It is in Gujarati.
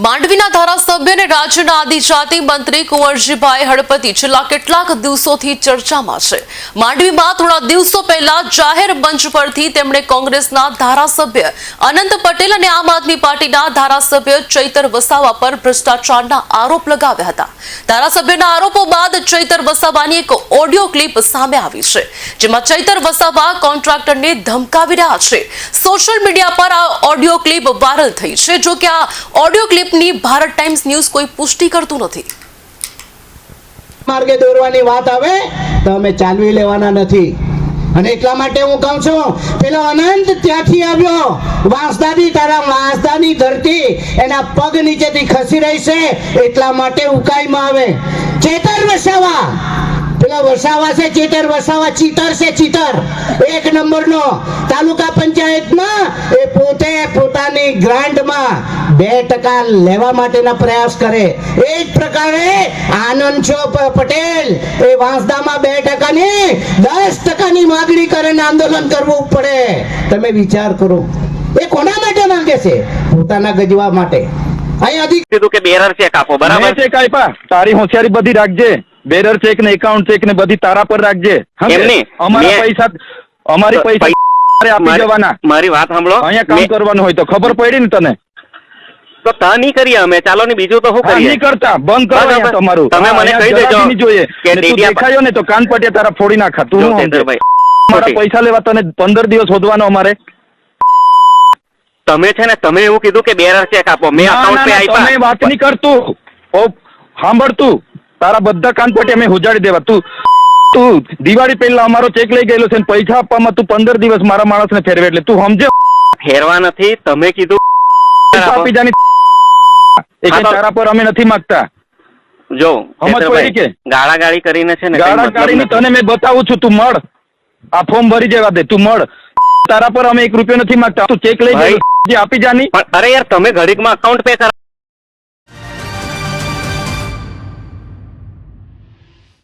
માંડવીના ધારાસભ્ય અને રાજ્યના આદિજાતિ મંત્રી કુંવરજીભાઈ હળપતિ છેલ્લા કેટલાક દિવસોથી ચર્ચામાં છે. માંડવીમાં થોડા દિવસો પહેલા જાહેર મંચ પરથી તેમણે કોંગ્રેસના ધારાસભ્ય અનંત પટેલ અને આમ આદમી પાર્ટીના ધારાસભ્ય ચૈતર વસાવા પર ભ્રષ્ટાચારના આરોપ લગાવ્યા હતા. ધારાસભ્યના આરોપો બાદ ચૈતર વસાવાની એક ઓડિયો ક્લિપ સામે આવી છે, જેમાં ચૈતર વસાવા કોન્ટ્રાક્ટરને ધમકાવી રહ્યા છે. સોશિયલ મીડિયા પર આ ઓડિયો ક્લિપ વાયરલ થઈ છે, જો કે આ ઓડિયો ક્લિપની ભારત ટાઈમ્સ ન્યૂઝ કોઈ પુષ્ટિ કરતું નથી. માર્ગે દોરવાની વાત આવે તો અમે ચાલવી લેવાના નથી. અને એટલા માટે હું કહું છું, પેલો અનંત ત્યાંથી આવ્યો. વાંસદાની તારા વાંસદાની ધરતી એના પગ નીચેથી ખસી રહી છે, એટલા માટે ઉકાઈમાં આવે. ચેતર વસાવા. પેલા વસાવા છે ચેતર વસાવા ચીતર છે ચીતર. એક નંબરનો તાલુકા પંચાયતમાં એ પોતે પોતાની ગ્રાન્ટમાં બે ટકા લેવા માટેના પ્રયાસ કરે. એ જ પ્રકારે આનંદ છો પટેલ એ વાંસદામાં બે ટકાની દસ ટકાની માગણી કરે ને આંદોલન કરવું પડે. તમે વિચાર કરો. એ કોના માટે માંગે છે? પોતાના ગજવા માટે. અહીં અધિક કીધું કે બેરર ચેક આપો બરાબર? ચેક આપ્યા તારી હોશિયારી બધી રાખજે. બેરર ચેક ને એકાઉન્ટ ચેક ને બધી તારા પર રાખજે. અમારા પૈસા અમારી પૈસા આપી જવાના. મારી વાત સાંભળો. અહીંયા કામ કરવાનું હોય તો ખબર પડી ને તને. તો તા નહીં કરીએ અમે. ચાલો ને બીજું તો શું કરીએ? નહીં કરતા. બંધ કરો તમારું. તમે મને કહી દેજો જોઈએ. કે દેખાયો ને તો કાન પટિયા તારા ફોડી નાખા. તું મારા પૈસા લેવા તને પંદર દિવસ શોધવાનો અમારે. તમે છે ને તમે એવું કીધું કે બેરર ચેક આપો. મેં અકાઉન્ટ પે આપ્યા તમે વાત નહીં કરતું. ઓ સાંભળ તું. તારા બધા કાન અમે ઉજાડી દેવા. તું તું દિવાળી પહેલા અમારો ચેક લઈ ગયેલો છે પૈસા આપવામાં તું પંદર દિવસ મારા માણસને ફેરવે એટલે તું સમજે? ફેરવા નથી તમે કીધું. પૈસા આપી જાની એ હા, કે તો- તારા પર અમે નથી માંગતા. જો? ગાળા ગાળી કરીને છે ને ગાળા ગાળીની તને મેં બતાવું છું તું મળ. આ ફોર્મ ભરી જવા દે તું મળ. તારા પર અમે એક રૂપિયો નથી માંગતા. તું ચેક લઈ જાય જે આપી જાની. અરે યાર તમે ઘડીકમાં અકાઉન્ટ પે કરા